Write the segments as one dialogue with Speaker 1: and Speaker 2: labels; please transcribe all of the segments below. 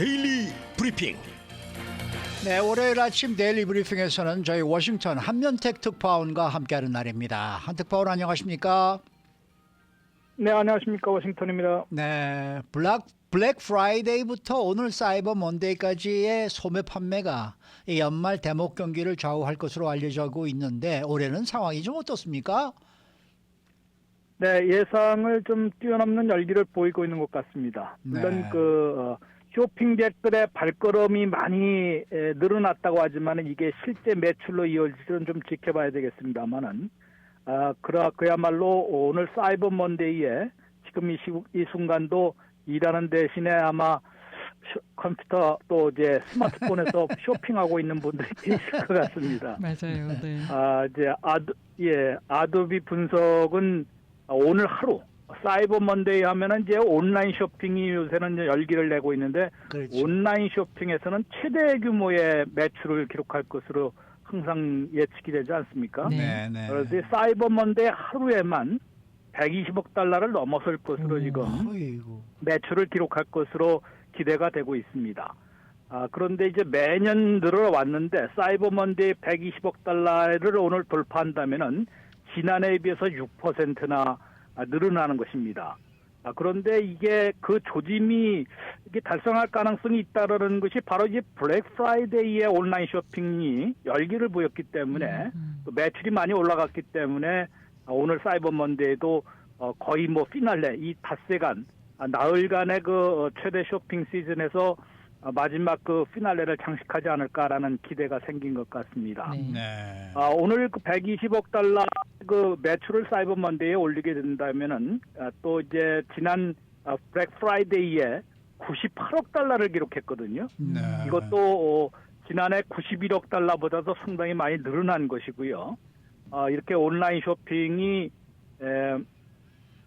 Speaker 1: 데일리 브리핑.
Speaker 2: 네, 월요일 아침 데일리 브리핑에서는 저희 워싱턴 한면택 특파원과 함께하는 날입니다. 한 특파원 안녕하십니까?
Speaker 3: 네, 안녕하십니까. 워싱턴입니다.
Speaker 2: 네, 블랙 블랙 프라이데이부터 오늘 사이버 먼데이까지의 소매 판매가 이 연말 대목 경기를 좌우할 것으로 알려지고 있는데 올해는 상황이 좀 어떻습니까?
Speaker 3: 네, 예상을 좀 뛰어넘는 열기를 보이고 있는 것 같습니다. 물론
Speaker 2: 네.
Speaker 3: 그 어, 쇼핑객들의 발걸음이 많이 에, 늘어났다고 하지만 이게 실제 매출로 이어질지는 좀 지켜봐야 되겠습니다만은 아, 그라 그야말로 오늘 사이버 먼데이에 지금 이, 시, 이 순간도 일하는 대신에 아마 쇼- 컴퓨터 또 이제 스마트폰에서 쇼핑하고 있는 분들이 계실 것 같습니다.
Speaker 4: 맞아요. 네.
Speaker 3: 아, 이제 아도, 예, 아도비 분석은 오늘 하루 사이버 먼데이 하면은 이제 온라인 쇼핑이 요새는 열기를 내고 있는데
Speaker 2: 그렇죠.
Speaker 3: 온라인 쇼핑에서는 최대 규모의 매출을 기록할 것으로 항상 예측이 되지 않습니까?
Speaker 4: 네.
Speaker 2: 네, 네.
Speaker 3: 그래서 이 사이버 먼데이 하루에만 120억 달러를 넘어설 것으로
Speaker 4: 오.
Speaker 3: 지금
Speaker 2: 어이구.
Speaker 3: 매출을 기록할 것으로 기대가 되고 있습니다. 아, 그런데 이제 매년 늘어왔는데 사이버 먼데이 120억 달러를 오늘 돌파한다면은 지난해에 비해서 6%나 늘어나는 것입니다. 아, 그런데 이게 그 조짐이 이게 달성할 가능성이 있다라는 것이 바로 이제 블랙 프라이데이의 온라인 쇼핑이 열기를 보였기 때문에
Speaker 4: 음.
Speaker 3: 또 매출이 많이 올라갔기 때문에 어, 오늘 사이버 먼데이도 어, 거의 뭐 피날레 이 닷새간 아, 나흘간의 그 어, 최대 쇼핑 시즌에서 어, 마지막 그 피날레를 장식하지 않을까라는 기대가 생긴 것 같습니다.
Speaker 4: 네.
Speaker 2: 네.
Speaker 3: 아, 오늘 그 120억 달러 그 매출을 사이버 먼데이에 올리게 된다면은 아, 또 이제 지난 아, 블랙 프라이데이에 98억 달러를 기록했거든요.
Speaker 2: 네.
Speaker 3: 이것도 어, 지난해 91억 달러보다도 상당히 많이 늘어난 것이고요. 어, 이렇게 온라인 쇼핑이 에,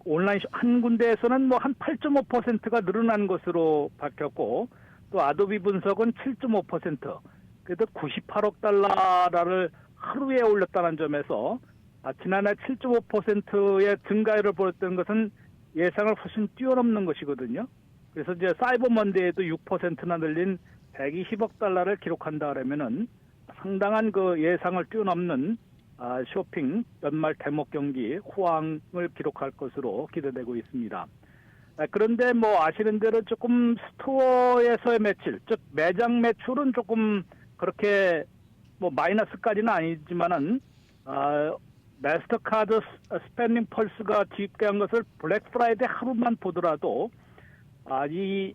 Speaker 3: 온라인 쇼- 한 군데에서는 뭐 한 8.5%가 늘어난 것으로 밝혔고 또 아도비 분석은 7.5% 그래도 98억 달러를 하루에 올렸다는 점에서 아, 지난해 7.5%의 증가율을 보였던 것은 예상을 훨씬 뛰어넘는 것이거든요. 그래서 이제 사이버 먼데이도 6%나 늘린 120억 달러를 기록한다 그러면은 상당한 그 예상을 뛰어넘는 아, 쇼핑 연말 대목 경기 호황을 기록할 것으로 기대되고 있습니다. 아, 그런데 뭐 아시는 대로 조금 스토어에서의 매출, 즉 매장 매출은 조금 그렇게 뭐 마이너스까지는 아니지만은 아, 마스터카드 스- 스pen딩 펄스가 집계한 것을 블랙 프라이데이 하루만 보더라도 아, 이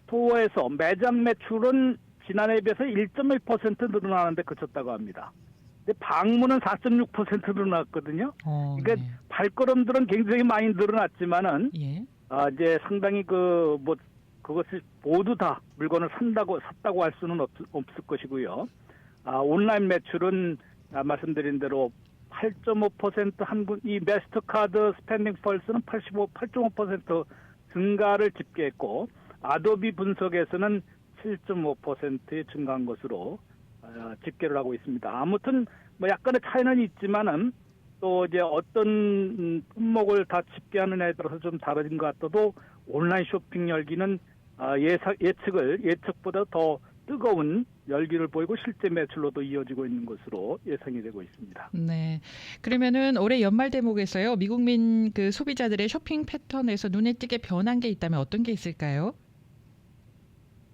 Speaker 3: 스토어에서 매장 매출은 지난해에 비해서 1.1% 늘어나는데 그쳤다고 합니다. 근데 방문은 4.6% 늘어났거든요.
Speaker 4: 어,
Speaker 3: 그러니까
Speaker 4: 네.
Speaker 3: 발걸음들은 굉장히 많이 늘어났지만은
Speaker 4: 예.
Speaker 3: 아, 이제 상당히 그 뭐 그것을 모두 다 물건을 산다고 샀다고 할 수는 없, 없을 것이고요. 아, 온라인 매출은 아, 말씀드린 대로 8.5% 한군 이 마스터카드 스pen딩 펄스는 85 8.5% 증가를 집계했고 아도비 분석에서는 7.5%의 증가한 것으로 어, 집계를 하고 있습니다. 아무튼 뭐 약간의 차이는 있지만은 또 이제 어떤 음, 품목을 다 집계하느냐에 따라서 좀 다른 것 같아도 온라인 쇼핑 열기는 아, 예사, 예측을 예측보다 더 뜨거운 열기를 보이고 실제 매출로도 이어지고 있는 것으로 예상이 되고 있습니다.
Speaker 4: 네. 그러면은 올해 연말 대목에서요. 미국민 그 소비자들의 쇼핑 패턴에서 눈에 띄게 변한 게 있다면 어떤 게 있을까요?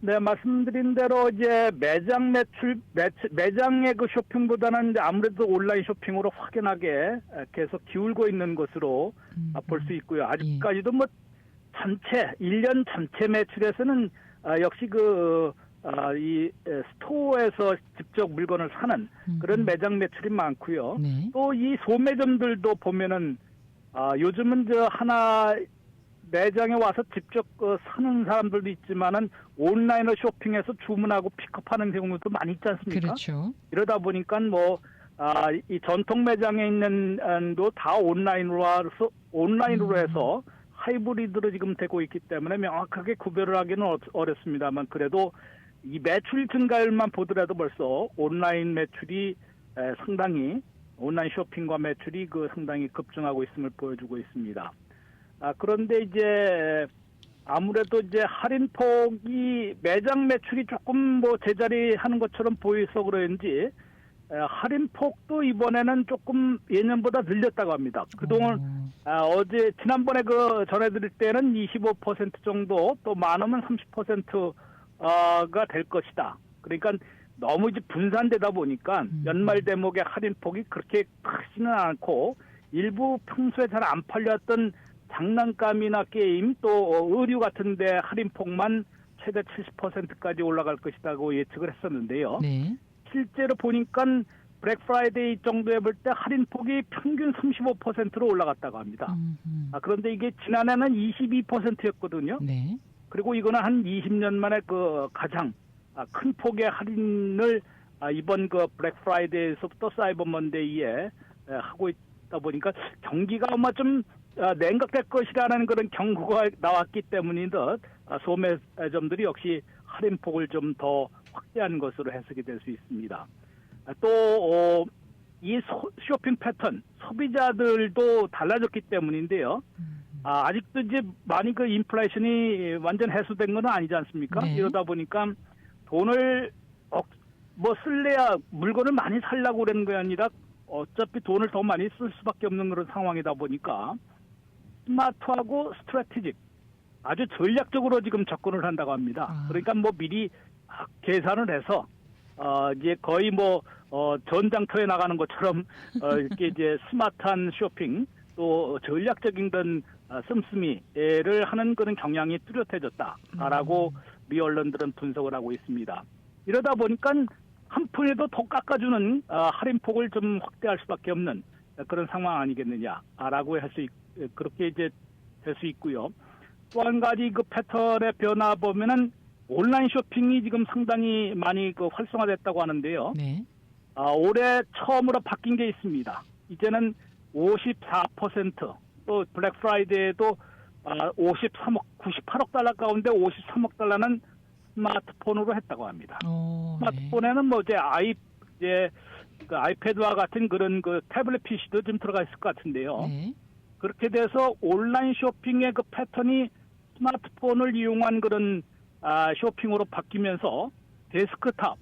Speaker 3: 네, 말씀드린 대로 이제 매장 매출, 매출 매장의 그 쇼핑보다는 이제 아무래도 온라인 쇼핑으로 확연하게 계속 기울고 있는 것으로
Speaker 4: 음,
Speaker 3: 볼수 있고요. 아직까지도 뭐 전체 1년 전체 매출에서는 아, 역시 그 아, 이 에, 스토어에서 직접 물건을 사는
Speaker 4: 음,
Speaker 3: 그런
Speaker 4: 음.
Speaker 3: 매장 매출이 많고요.
Speaker 4: 네.
Speaker 3: 또이 소매점들도 보면은 아, 요즘은 저 하나 매장에 와서 직접 그 사는 사람들도 있지만은 온라인으로 쇼핑해서 주문하고 픽업하는 경우도 많이 있지 않습니까?
Speaker 4: 그렇죠.
Speaker 3: 이러다 보니까 뭐, 아, 이 전통 매장에 있는, 도 다 온라인으로 해서, 온라인으로
Speaker 4: 음.
Speaker 3: 해서 하이브리드로 지금 되고 있기 때문에 명확하게 구별을 하기는 어- 어렵습니다만 그래도 이 매출 증가율만 보더라도 벌써 온라인 매출이 에, 상당히 온라인 쇼핑과 매출이 그 상당히 급증하고 있음을 보여주고 있습니다. 아, 그런데 이제 아무래도 이제 할인폭이 매장 매출이 조금 뭐 제자리 하는 것처럼 보여서 그런지 에, 할인폭도 이번에는 조금 예년보다 늘렸다고 합니다. 그동안
Speaker 4: 어,
Speaker 3: 아, 어제 지난번에 그 전해드릴 때는 25% 정도 또 많으면 30%가 될 것이다. 그러니까 너무 이제 분산되다 보니까
Speaker 4: 음.
Speaker 3: 연말 대목의 할인폭이 그렇게 크지는 않고 일부 평소에 잘 안 팔렸던 장난감이나 게임 또 어, 의류 같은데 할인폭만 최대 70%까지 올라갈 것이라고 예측을 했었는데요.
Speaker 4: 네.
Speaker 3: 실제로 보니까 블랙 프라이데이 정도에 볼 때 할인폭이 평균 35%로 올라갔다고 합니다. 아, 그런데 이게 지난해는 22%였거든요.
Speaker 4: 네.
Speaker 3: 그리고 이거는 한 20년 만에 그 가장 아, 큰 폭의 할인을 아, 이번 그 블랙 프라이데이에서부터 사이버 먼데이에 에, 하고 있다 보니까 경기가 아마 좀 아, 냉각될 것이라는 그런 경고가 나왔기 때문인 듯 아, 소매점들이 역시 할인폭을 좀 더 확대한 것으로 해석이 될 수 있습니다. 아, 또 어, 이 쇼핑 패턴 소비자들도 달라졌기 때문인데요. 아, 아직도 이제 많이 그 인플레이션이 완전 해소된 건 아니지 않습니까?
Speaker 4: 네.
Speaker 3: 이러다 보니까 돈을 어, 뭐 쓸래야 물건을 많이 살려고 그러는 게 아니라 어차피 돈을 더 많이 쓸 수밖에 없는 그런 상황이다 보니까 스마트하고 스트래티직 아주 전략적으로 지금 접근을 한다고 합니다.
Speaker 4: 아.
Speaker 3: 그러니까 뭐 미리 아, 계산을 해서 어 이제 거의 뭐 어, 전장터에 나가는 것처럼 어, 이렇게 이제 스마트한 쇼핑 또 전략적인 그런 어, 씀씀이를 하는 그런 경향이 뚜렷해졌다라고 미 언론들은 분석을 하고 있습니다. 이러다 보니까 한 푼에도 더 깎아주는 어, 할인폭을 좀 확대할 수밖에 없는 그런 상황 아니겠느냐라고 할 수 그렇게 이제 될 수 있고요. 또 한 가지 그 패턴의 변화 보면은 온라인 쇼핑이 지금 상당히 많이 그 활성화됐다고 하는데요.
Speaker 4: 네.
Speaker 3: 아, 올해 처음으로 바뀐 게 있습니다. 이제는 54%또 블랙 프라이데이도 아, 53억 98억 달러 가운데 53억 달러는 스마트폰으로 했다고 합니다.
Speaker 4: 어, 네.
Speaker 3: 스마트폰에는 뭐 이제 아이 이제 그 아이패드와 같은 그런 그 태블릿 PC도 좀 들어가 있을 것 같은데요.
Speaker 4: 네.
Speaker 3: 그렇게 돼서 온라인 쇼핑의 그 패턴이 스마트폰을 이용한 그런 아, 쇼핑으로 바뀌면서 데스크탑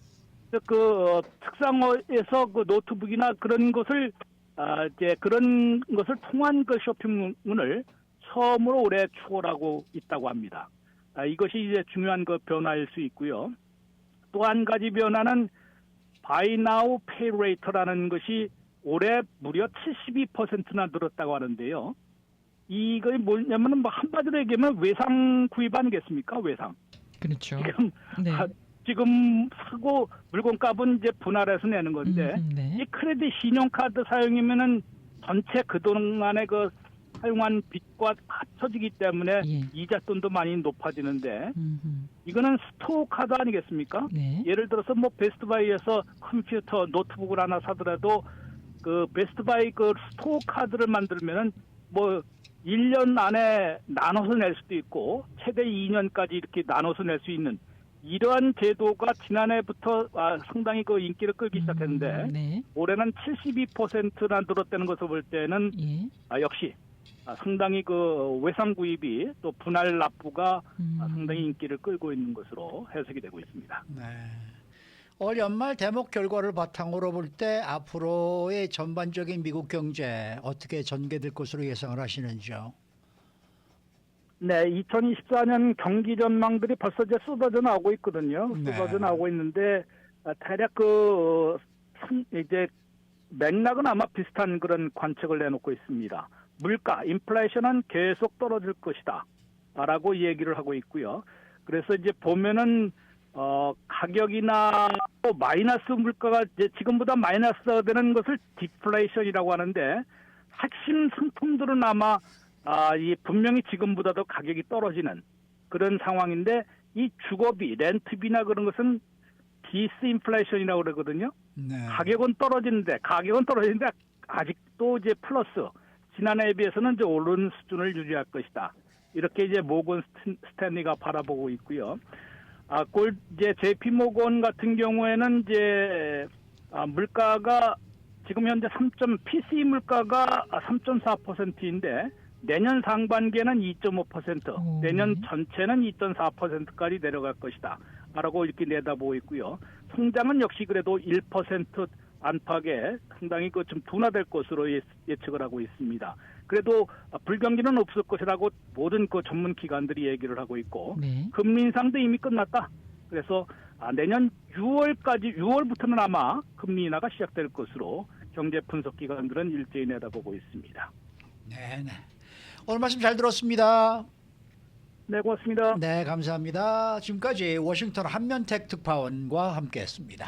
Speaker 3: 즉, 그 어, 책상에서 그 노트북이나 그런 것을 아, 이제 그런 것을 통한 그 쇼핑문을 처음으로 올해 추월하고 있다고 합니다. 아, 이것이 이제 중요한 그 변화일 수 있고요. 또 한 가지 변화는 Pay Later라는 것이 올해 무려 72%나 늘었다고 하는데요. 이거 뭐냐면은 뭐 한마디로 얘기하면 외상 구입 아니겠습니까? 외상.
Speaker 4: 그렇죠.
Speaker 3: 지금
Speaker 4: 네.
Speaker 3: 아, 지금 사고 물건값은 이제 분할해서 내는 건데
Speaker 4: 음, 네.
Speaker 3: 이 크레딧 신용카드 사용이면은 전체 그동안의 그 사용한 빚과 합쳐지기 때문에
Speaker 4: 예.
Speaker 3: 이자 돈도 많이 높아지는데
Speaker 4: 음, 음.
Speaker 3: 이거는 스토어 카드 아니겠습니까?
Speaker 4: 네.
Speaker 3: 예를 들어서 뭐 베스트바이에서 컴퓨터 노트북을 하나 사더라도 그 베스트바이 그 스토어 카드를 만들면은 뭐 1년 안에 나눠서 낼 수도 있고 최대 2년까지 이렇게 나눠서 낼 수 있는 이러한 제도가 지난해부터 아, 상당히 그 인기를 끌기 시작했는데
Speaker 4: 음, 네.
Speaker 3: 올해는 72%나 늘었다는 것을 볼 때는
Speaker 4: 예.
Speaker 3: 아, 역시 아, 상당히 그 외상 구입이 또 분할 납부가
Speaker 4: 음.
Speaker 3: 아, 상당히 인기를 끌고 있는 것으로 해석이 되고 있습니다.
Speaker 2: 네. 올 연말 대목 결과를 바탕으로 볼 때 앞으로의 전반적인 미국 경제 어떻게 전개될 것으로 예상을 하시는지요?
Speaker 3: 네, 2024년 경기 전망들이 벌써 이제 쏟아져 나오고 있거든요.
Speaker 2: 네.
Speaker 3: 쏟아져 나오고 있는데 아, 대략 그 어, 상- 이제 맥락은 아마 비슷한 그런 관측을 내놓고 있습니다. 물가, 인플레이션은 계속 떨어질 것이다. 라고 얘기를 하고 있고요. 그래서 이제 보면은 어, 가격이나 또 마이너스 물가가 이제 지금보다 마이너스가 되는 것을 디플레이션이라고 하는데 핵심 상품들은 아마 아, 이 분명히 지금보다도 가격이 떨어지는 그런 상황인데 이 주거비, 렌트비나 그런 것은 디스인플레이션이라고 그러거든요.
Speaker 2: 네.
Speaker 3: 가격은 떨어지는데 가격은 떨어지는데 아직도 이제 플러스 지난해에 비해서는 이제 오른 수준을 유지할 것이다. 이렇게 이제 모건 스탠- 스탠리가 바라보고 있고요. 아, 골 이제 JP 모건 같은 경우에는 이제 아, 물가가 지금 현재 3. PC 물가가 3.4%인데 내년 상반기에는 2.5%,
Speaker 4: 오.
Speaker 3: 내년 전체는 2.4%까지 내려갈 것이다. 라고 이렇게 내다보고 있고요. 성장은 역시 그래도 1% 안팎에 상당히 그 좀 둔화될 것으로 예- 예측을 하고 있습니다. 그래도 불경기는 없을 것이라고 모든 그 전문 기관들이 얘기를 하고 있고
Speaker 4: 네.
Speaker 3: 금리 인상도 이미 끝났다. 그래서 아, 내년 6월까지 6월부터는 아마 금리 인하가 시작될 것으로 경제 분석 기관들은 일제히 내다보고 있습니다.
Speaker 2: 네 네. 오늘 말씀 잘 들었습니다.
Speaker 3: 네, 고맙습니다.
Speaker 2: 네, 감사합니다. 지금까지 워싱턴 한면택 특파원과 함께했습니다.